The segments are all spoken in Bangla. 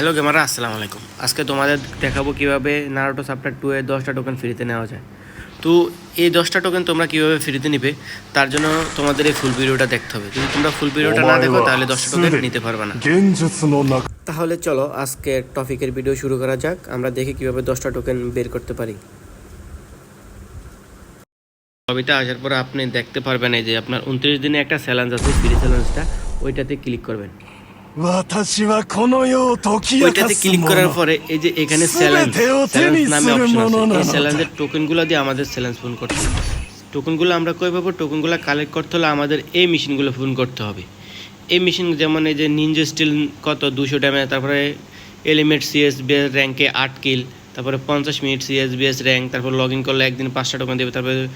হ্যালো গেমারা আসসালামু আলাইকুম। আজকে তোমাদের দেখাবো কীভাবে নারোটো সাপ্টার টু এর দশটা টোকেন ফ্রিতে নেওয়া যায়। তো এই দশটা টোকেন তোমরা কীভাবে ফ্রিতে নিবে তার জন্য তোমাদের এই ফুল ভিডিওটা দেখতে হবে। যদি তোমরা ফুল ভিডিওটা না দেখো তাহলে দশটা টোকেন নিতে পারবে না। তাহলে চলো আজকে টপিকের ভিডিও শুরু করা যাক। আমরা দেখি কীভাবে দশটা টোকেন বের করতে পারি। কবিতা আসার পর আপনি দেখতে পারবেন এই যে আপনার উনত্রিশ দিনে একটা চ্যালেঞ্জ আছে ফ্রি চ্যালেঞ্জটা ওইটাতে ক্লিক করবেন। ওইটাতে এই যে এখানে ফোন করতে হবে। এই মেশিন যেমন এই যে নিনজা স্টিল কত? দুশো ড্যামেজ তারপরে এলিমেট সিএসবিএস র্যাঙ্কে আট কিল তারপরে পঞ্চাশ মিনিট সিএসবিএস র্যাঙ্ক তারপর লগ ইন করলে একদিন পাঁচটা টোকেন দেবে তারপরে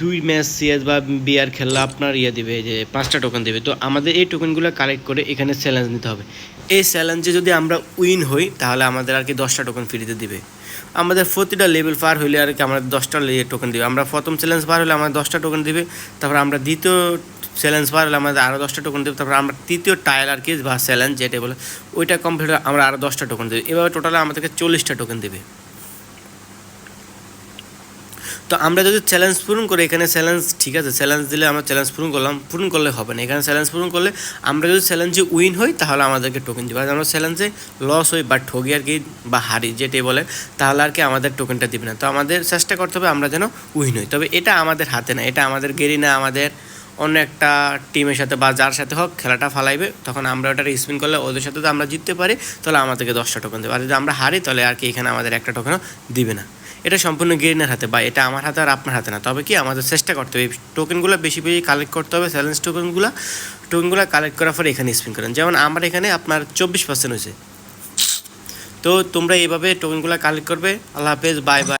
দুই ম্যাচ সিএস বা বিআর খেললে আপনার ইয়ে দিবে যে পাঁচটা টোকেন দেবে। তো আমাদের এই টোকেনগুলো কালেক্ট করে এখানে চ্যালেঞ্জ নিতে হবে। এই চ্যালেঞ্জে যদি আমরা উইন হই, তাহলে আমাদের আর কি দশটা টোকেন ফ্রিতে দিবে। আমাদের প্রতিটা লেভেল পার হইলে আর কি আমাদের দশটা ইয়ে টোকেন দিবে। আমরা প্রথম চ্যালেঞ্জ পার হলে আমাদের দশটা টোকেন দিবে, তারপর আমরা দ্বিতীয় চ্যালেঞ্জ পার হলে আমাদের আরও দশটা টোকেন দেবে, তারপর আমরা তৃতীয় টায়াল আর কি বা চ্যালেঞ্জ যেটা বলে, ওইটা কমপ্লিট আমরা আরও দশটা টোকেন দেবে। এভাবে টোটালে আমাদেরকে চল্লিশটা টোকেন দেবে। তো আমরা যদি চ্যালেঞ্জ পূরণ করি, এখানে চ্যালেঞ্জ ঠিক আছে চ্যালেঞ্জ দিলে আমরা চ্যালেঞ্জ পূরণ করলাম, পূরণ করলে হবে না। এখানে চ্যালেঞ্জ পূরণ করলে আমরা যদি চ্যালেঞ্জে উইন হই, তাহলে আমাদেরকে টোকেন দিবে। আর আমরা চ্যালেঞ্জে লস হই বা ঠগি আর কি বা হারি যেটাই বলে, তাহলে আর কি আমাদের টোকেনটা দিবে না। তো আমাদের চেষ্টা করতে হবে আমরা যেন উইন হই। তবে এটা আমাদের হাতে না, এটা আমাদের গেরি না, আমাদের অন্য একটা টিমের সাথে বা যার সাথে হোক, খেলাটা ফালাইবে, তখন আমরা ওটা স্পিন করলে ওদের সাথে তো আমরা জিততে পারি, তাহলে আমাদেরকে দশটা টোকেন দেবে। আর যদি আমরা হারি, তাহলে আর কি এখানে আমাদের একটা টোকেনও দিবে না। এটা সম্পূর্ণ গ্রেনের হাতে, বা এটা আমার হাতে আর আপনার হাতে না। তবে কি আমাদের চেষ্টা করতে হবে, এই টোকেনগুলো বেশি বেশি কালেক্ট করতে হবে স্যালেন্স টোকেনগুলো টোকেনগুলো কালেক্ট করার পরে এখানে স্পিন করেন। যেমন আমার এখানে আপনার চব্বিশ পার্সেন্ট হয়েছে। তো তোমরা এইভাবে টোকেনগুলো কালেক্ট করবে। আল্লাহ হাফেজ বাই বাই